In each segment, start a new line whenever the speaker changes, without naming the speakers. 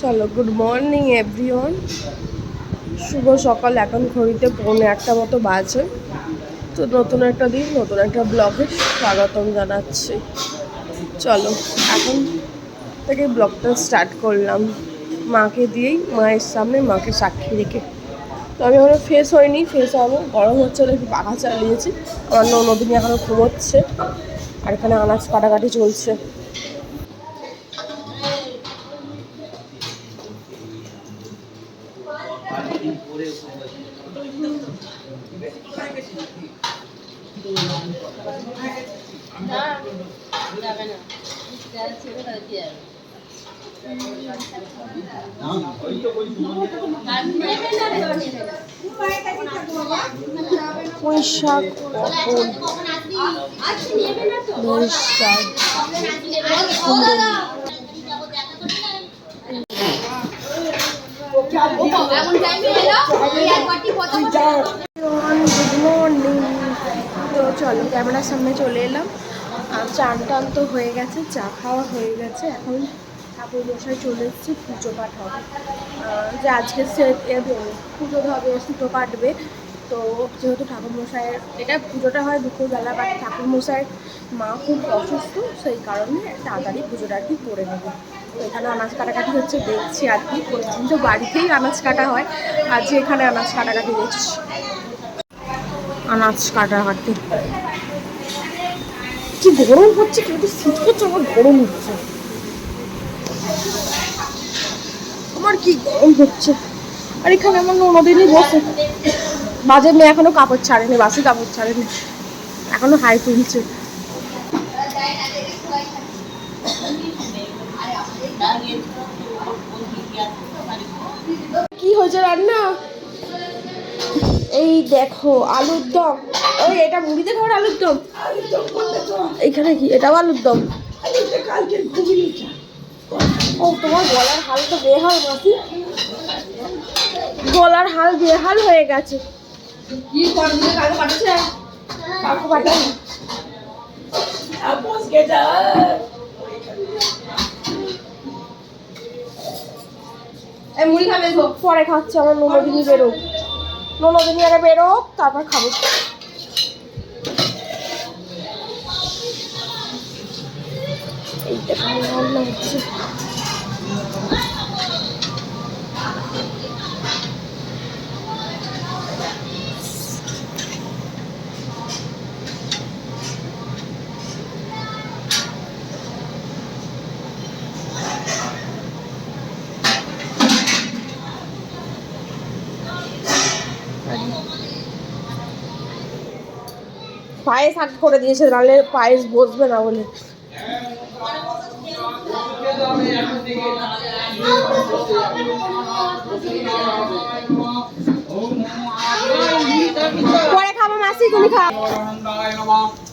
চলো good morning everyone শুভ সকাল, এখন ঘড়িতে পৌনে একটা মতো বাজে। তো নতুন একটা দিন, নতুন একটা ব্লগে স্বাগতম জানাচ্ছি। চলো, এখন থেকে ব্লগটা স্টার্ট করলাম। মাকে দিয়েই, মায়ের সামনে মাকে সাক্ষী রেখে। তো আমি এখনও ফ্রেশ হয়নি ফ্রেশ হব গরম হচ্ছে একটু পাখা চালিয়েছি। আমার নদিনী এখনও ঘুমোচ্ছে। আর এখানে আনাজ কাটাকাটি চলছে। পুঁই শাক পটল গুড মর্নিং তো চলো ক্যামেরার সামনে চলে এলাম। আর চান টান তো হয়ে গেছে চা খাওয়া হয়ে গেছে। এখন ঠাকুর মশাই চলে এসেছি পুজো পাঠ হবে। যে আজকে সে পুজো হবে সুতো কাটবে তো যেহেতু ঠাকুর মশাইয়ের এটা পুজোটা হয় দুপুরবেলা বাট ঠাকুর মশাইয়ের মা খুব অসুস্থ সেই কারণে তাড়াতাড়ি পুজোটা আর কি করে নেবে। এখানে আনাজ কাটাকাটি হচ্ছে, দেখছি আর কি প্রতিদিন তো বাড়িতেই আনাজ কাটা হয় আজকে এখানে আনাজ কাটাকাটি দেখছি আনাজ কাটাকাটি কি গরম হচ্ছে কিন্তু শীত করছে, আমার গরম হচ্ছে। আমার কি গরম হচ্ছে। আর এখানে আমার ননদিনই বসে। মাঝে মেয়ে এখনও কাপড় ছাড়েনি, বাসি কাপড় ছাড়েনি। এখনও হাই তুলছে। কি হয়েছে রান্না? এই দেখো আলুর দম। ওই এটা মুড়িতে খাওয়ার আলুর দম। এখানে কি? এটাও আলুর দম। ও তোমার গলার হাল তো বেহাল মাসি। গলার হাল বেহাল হয়ে গেছে। কি কাকে পাঠাচ্ছে? কাকে পাঠাই মুড়ি খাবে পরে খাচ্ছে আমার ননদিনী বেরোক। ননদিনী আগে বেরোক তারপর খাব। এইটা হচ্ছে পায়েস আট করে দিয়েছে নাহলে পায়েস বসবে না বলে। পরে খাব মাসি তুমি খাও।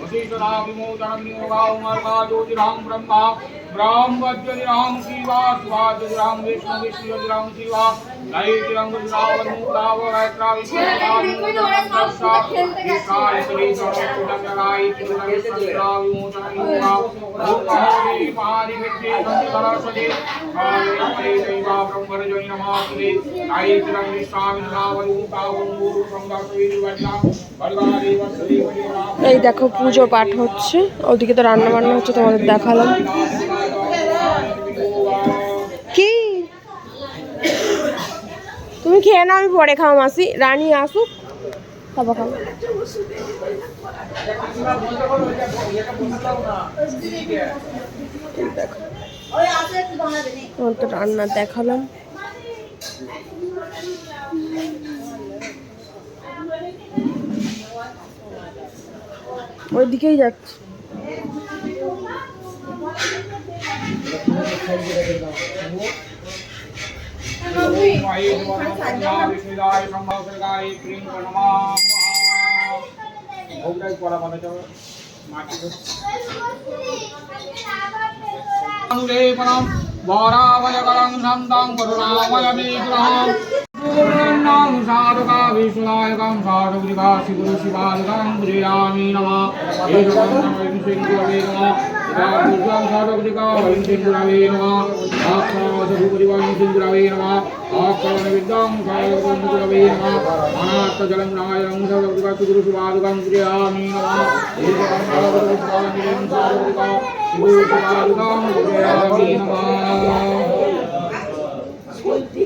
मोदङ्गे ना विष्णुकथालपिकशुवन् महाकावयोदक्षिणकारि कामयुमा ॐ गायत्रावणमुराजमन्त्रस्वाब्रह्मदेशाय श्रीदन्तप्रभुदेशा ब्रह्मराविमोचनमियोगां गायत्रीकं गतब्रह्मेति ब्रह्मावेदुजिस्तां आसंगिरेदाशुवनटवा गायत्रीकं ब्रह्मरावमुक्तावगैत्रावुराविमोचनमन्त्रस्सा महेश्वरी नमः कृष्णन्दा ब्रह्मविष्णुरुद्रदेवता वशिष्ठरा विमोचनमियोगां मर्गाज्योतिरां ब्रह्मा ब्रह्मज्योतिरां शिवा शिवाज्योतिरां विष्णु विष्णुज्योतिरां शिवा नैतिरं गुजरावन्मुक्तावगैत्राविमोचनमन्त्रस्सा ईशाय श्रीसरस्वतङ्गराय चिरविष्णुविमोचनमियोगां
এই দেখো পুজো পাঠ হচ্ছে। ওদিকে তো রান্না বান্না হচ্ছে তোমাদের দেখালাম। তুমি খেয়ে নাও, আমি পরে খাও মাসি। রানী আসুক। তারপর এই দেখো। তো রান্না দেখালাম। ওইদিকেই যাচ্ছি।
বিষ্ণুদায় সম্ভাবসর্গায় বরাবজকরং সন্তং করুণাময়বিগ্রহং পূর্ণং সাধুকা বিষ্ণুনায়কং সাধুগ্রীবা শিবুর শিবালকং প্রিয়ামি নমঃ দুর্গাম সাধকৃকা হরিন্দ্রাবে নম আক্রমসভূপরিবাং সিন্দুরাবে নম আক্রমণবিদ্যাং সাধকৃকাবে নম অনাত্মজলং রামায়ণং সাধকৃকাচুগুরুসুবাদুকাং ক্রিয়ামি নম এরকম সাধকৃকা শিবসুবাদুকাং ক্রিয়ামি নম সত্যি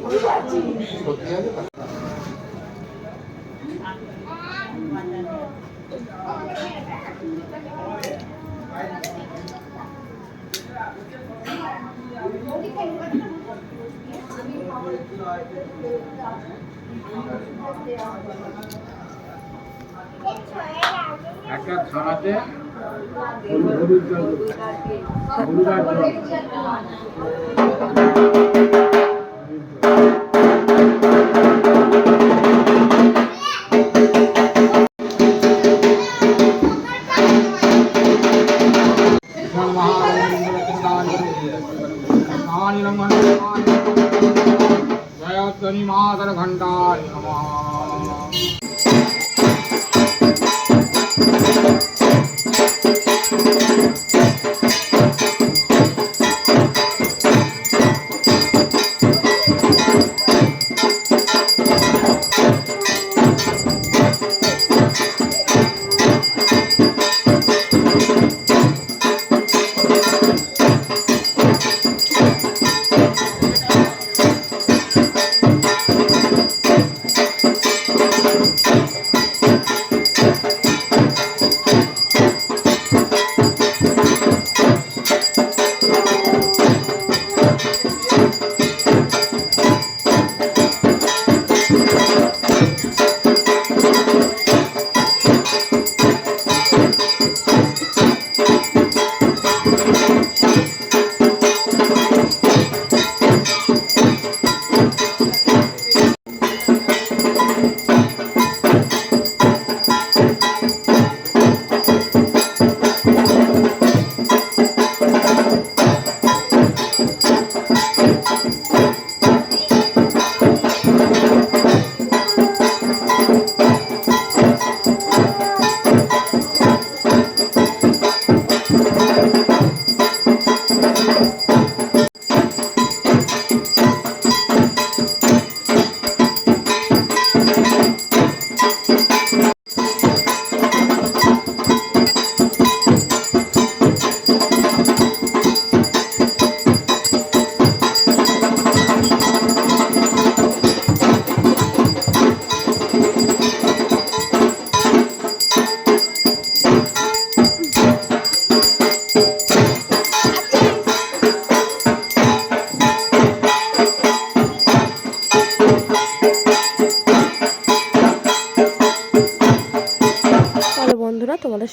একটা থানাতে হলুদ হলুদ জল হলুদ আর জল।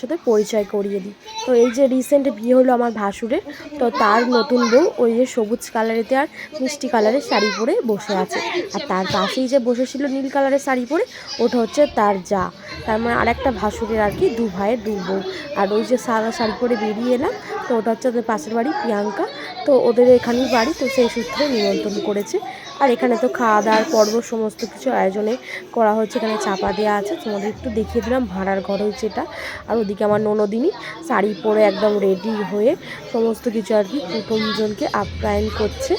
সাথে পরিচয় করিয়ে দিই। তো এই যে রিসেন্ট বিয়ে হলো আমার ভাসুরের, তো তার নতুন বউ ওই যে সবুজ কালারেতে আর মিষ্টি কালারের শাড়ি পরে বসে আছে। আর তার পাশেই যে বসেছিল নীল কালারের শাড়ি পরে, ওটা হচ্ছে তার যা। তার মানে আরেকটা ভাসুরের আর কি, দু ভাইয়ের দু বউ। আর ওই যে সাদা শাড়ি পরে বেরিয়ে এলাম, তো ওটা হচ্ছে ওদের পাশের বাড়ি প্রিয়াঙ্কা। তো ওদের এখানেই বাড়ি, তো সেই সূত্রে নিমন্ত্রণ করেছে। আর এখানে তো খাওয়া দাওয়ার পর্ব সমস্ত কিছু আয়োজনে করা হচ্ছে, এখানে চাপা দেওয়া আছে। তোমাদের একটু দেখিয়ে দিলাম ভাড়ার ঘর হচ্ছে এটা আর ওদিকে আমার ননদিনী শাড়ি পরে একদম রেডি হয়ে সমস্ত কিছু আর কি কুটুমজনকে আপ্যায়ন করছে।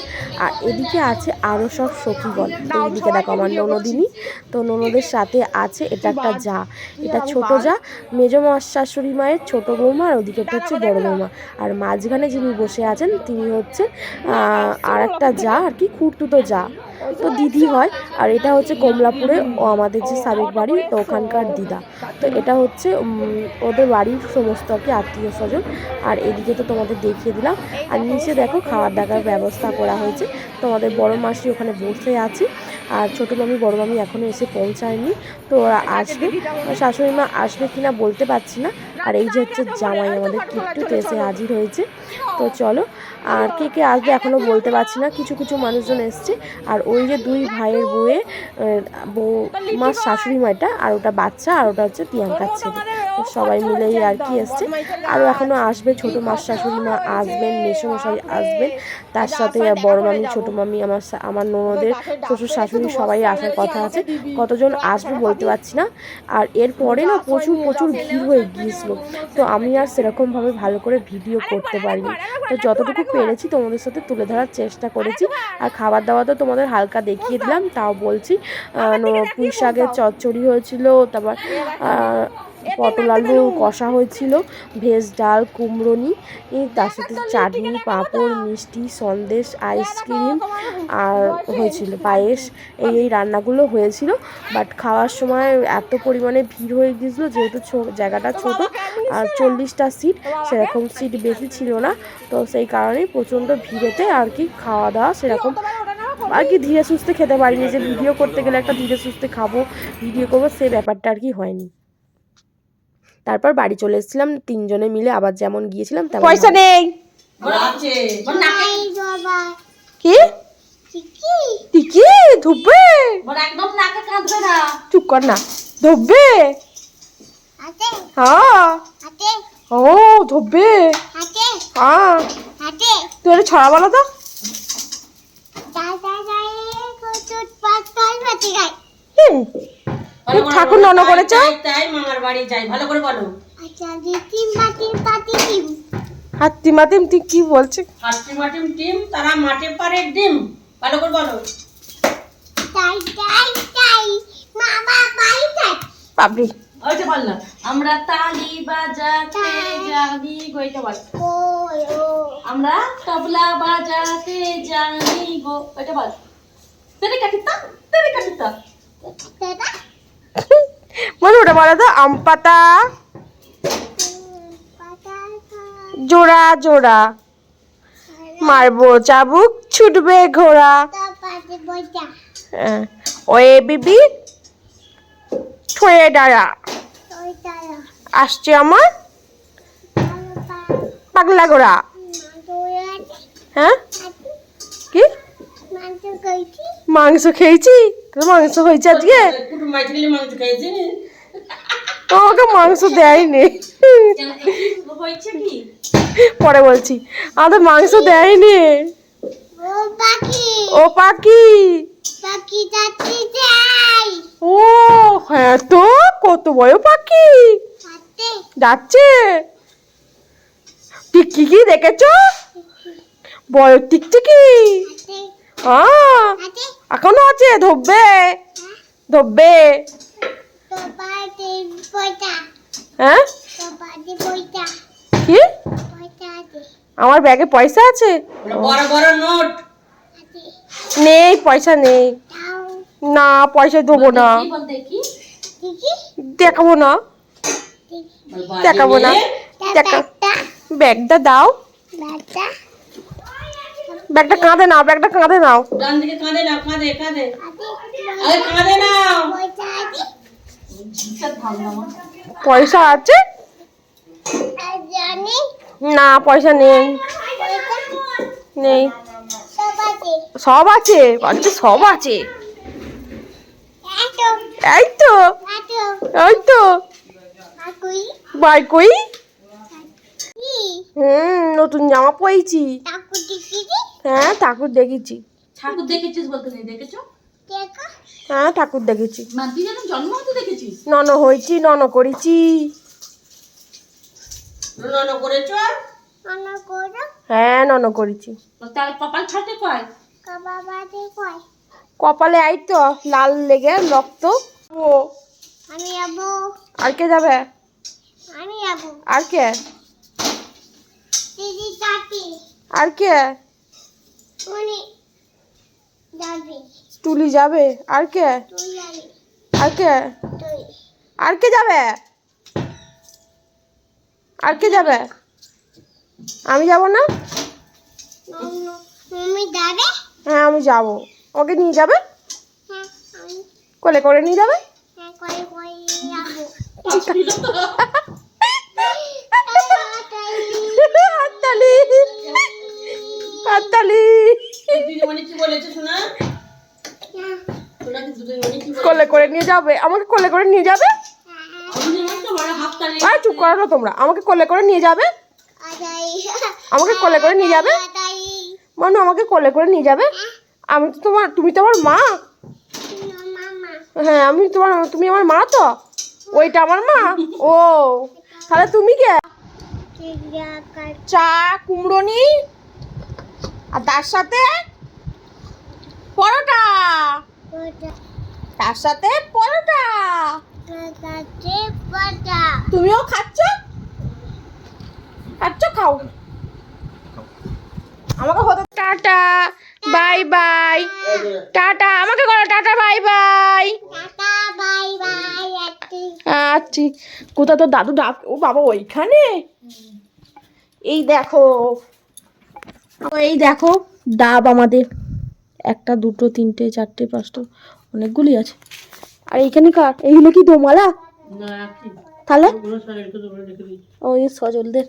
আর এদিকে আছে আরও সব সখীগণ তো এইদিকে দেখো আমার ননদিনী, তো ননদের সাথে আছে এটা একটা যা। এটা ছোট যা, মেজো মা শাশুড়ি মায়ের ছোট বৌমা আর ওদিকে হচ্ছে বড় বৌমা। আর মাঝখানে যিনি বসে আছেন, তিনি হচ্ছে আর একটা যা আর কি খুঁড়তুতো যা। Yeah. তো দিদি হয়। আর এটা হচ্ছে কমলাপুরে ও আমাদের যে সাবেক বাড়ি, তো ওখানকার দিদা। তো এটা হচ্ছে ওদের বাড়ির সমস্ত আর কি আত্মীয় স্বজন। আর এদিকে তো তোমাদের দেখিয়ে দিলাম। আর নিচে দেখো খাওয়ার দাওয়ার ব্যবস্থা করা হয়েছে। তোমাদের বড় মাসি ওখানে বসে আছে। আর ছোটো মামি, বড় মামি এখনও এসে পৌঁছায়নি। তো ওরা আসবে। শাশুড়ি মা আসবে কিনা বলতে পারছি না। আর এই যে হচ্ছে জামাই আমাদের কিট্টু তো এসে হাজির হয়েছে। তো চলো, আর কে কে আসবে এখনও বলতে পারছি না। কিছু কিছু মানুষজন এসছে। আর ওই যে দুই ভাইয়ের বউয়ে বউ মার শাশুড়ি মাটা আর ওটা বাচ্চা, আর ওটা হচ্ছে প্রিয়াঙ্কার ছেলে। সবাই মিলেই আর কি এসছে। আরও এখনও আসবে ছোটো মার শাশুড়ি মা আসবেন মেসোমশাই আসবেন। তার সাথে বড় মামি ছোটো মামি আমার আমার ননদের শ্বশুর শাশুড়ি সবাই আসার কথা আছে। কতজন আসবে বলতে পারছি না। আর এরপরে না প্রচুর প্রচুর ভিড় হয়ে গিয়েছিল। তো আমি আর সেরকমভাবে ভালো করে ভিডিও করতে পারিনি। তো যতটুকু পেরেছি তোমাদের সাথে তুলে ধরার চেষ্টা করেছি। আর খাবার দাবার তো তোমাদের হালকা দেখিয়ে দিলাম তাও বলছি পুঁই শাকের চচ্চড়ি হয়েছিল তারপর পটল আলু। কষা হয়েছিল ভেজ ডাল কুমড়োনি তার সাথে চাটনি পাঁপড় মিষ্টি সন্দেশ আইসক্রিম আর হয়েছিল পায়েস। এই এই রান্নাগুলো হয়েছিল বাট খাওয়ার সময় এত পরিমাণে ভিড় হয়ে গিয়েছিল যেহেতু ছো- জায়গাটা ছোট আর চল্লিশটা সিট সেরকম সিট বেশি ছিল না। তো সেই কারণেই প্রচণ্ড ভিড়েতে আর কি খাওয়া দাওয়া সেরকম। আর কি ধীরে সুস্থে খেতে পারিনি যে ভিডিও করতে গেলে একটা ধীরে সুস্থে খাব ভিডিও করব সেই ব্যাপারটা আর কি হয়নি। তারপর বাড়ি চলে এসেছিলাম তিনজনে মিলে আবার যেমন গিয়েছিলাম তেমন
পয়সা নেই। কি? টিকি। ধুববে
একদম নাকে কাঁদবে না।
চুপ কর না। ধুববে হ্যাঁ। ও ধুববে হ্যাঁ। তুই একটা ছড়া বলো তো। হুম, তুই ঠাকুর নন করেছ।
তাই মামার বাড়ি যাই। ভালো করে বলো।
হাত্তি মাতিম তুই কি বলছে?
হাট্টি মাটিম টিম তারা মাঠে পারে ডিম। ভালো করে বলো।
বাবরি
ওই যে বললাম আমরা তালি বাজাতে জানি গইটা বল। আমরা তবলা বাজাতে জানি গো ওইটা বল। তেরে কাটিতা তেরে কাটিতা
মানে ওটা বলো তো আম পাতা জোড়া জোড়া মারবো চাবুক ছুটবে ঘোড়া। হ্যাঁ। ওয়ে বিবি ঠয়ে ডাড়া। আসছে আমার? পাগলা ঘোড়া। হ্যাঁ? কি? মাংস খেয়েছি? তোর মাংস হয়েছে আজকে?
গেলে মাংস
দেয়নি পরে বলছি আমাদের মাংস দেয়নি ও পাখি ও হ্যাঁ তো কত বড় পাখি যাচ্ছে টিকটি কি দেখেছ বড় টিকটিকি হ্যাঁ এখনও আছে ধরবে ধরবে? হ্যাঁ? কি? আমার ব্যাগে পয়সা আছে?
বড় বড় নোট।
নেই পয়সা নেই। না পয়সা দেবো না। দেখাবো না। দেখাবো না। ব্যাগটা। দাও। ব্যাগটা। কাঁধে নাও ব্যাগটা কাঁধে নাও।
কাঁদে কাঁদে আরে না
পয়সা আছে? না পয়সা নেই। নেই। সব আছে? বলছে সব আছে। এই তো। এই তো। বাই কই? হুম নতুন জামা পরেছি। হ্যাঁ ঠাকুর দেখেছি
ঠাকুর দেখেছিস বলতে নেই দেখেছ?
হ্যাঁ ঠাকুর দেখেছি।
জন্ম হতে দেখেছিস?
নন হয়েছি নন করেছি।
নন করেছ?
হ্যাঁ নন করেছি।
তার কপাল কয়?
কপালে আই তো লাল লেগে রক্ত। ও
আমি যাব।
আর কে যাবে?
আমি যাব।
আর কে?
দিদি
আর কে?
উনি যাবি।
তুলি যাবে? আর কে? আর কে? আর কে যাবে? আর কে যাবে? আমি যাব না? হ্যাঁ আমি যাব। ওকে নিয়ে যাবে?
হ্যাঁ
কোলে করে নিয়ে যাবে?
হ্যাঁ
হাততালি। হাততালি।
দিদিমণি কি বলেছে শোনা শোনা কি দিদিমণি কি বলেছে
কোলে করে নিয়ে যাবে? আমাকে কোলে করে নিয়ে যাবে? আর চুপ করো না তোমরা। আমাকে কোলে করে নিয়ে যাবে? আমাকে কোলে করে নিয়ে যাবে? মানু, আমাকে কোলে করে নিয়ে যাবে? আমি তো তোমার, তুমি তো আমার মা। হ্যাঁ আমি তোমার, তুমি আমার মা তো? ওইটা আমার মা? ও, তাহলে তুমি কে? চা, কুমড়ো কুমড়োনি আর তার সাথে? পরোটা। তার সাথে পরোটা। তুমিও খাচ্ছ? খাচ্ছ? খাও। আমাকে হতে টাটা বাই বাই। টাটা আমাকে করো। Tata bye bye. আচ্ছা। কোথা তোর দাদু ডাক? ও বাবা ওইখানে? এই দেখো। এই দেখো ডাব আমাদের। একটা দুটো তিনটে চারটে পাঁচটা অনেকগুলি আছে। আর এইখানে কার? এইগুলো কি দোমালা? তাহলে? ওই সজলদের।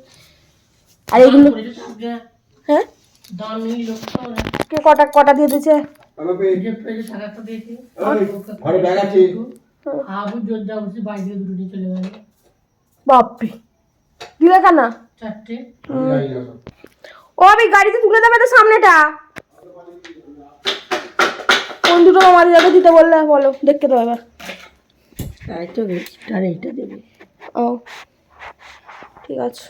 আর এইগুলো হ্যাঁ। কে কটা কটা দিয়ে দিয়েছে? বাপ্পি দিলে কেন?
চারটে।
ও আমি গাড়িতে তুলে দেবে তো সামনেটা? দুটো মামাদি যাবে দিতে বললে বলো দেখতে এবার।
তো বেশি আর এইটা দেবে।
ও ঠিক আছে।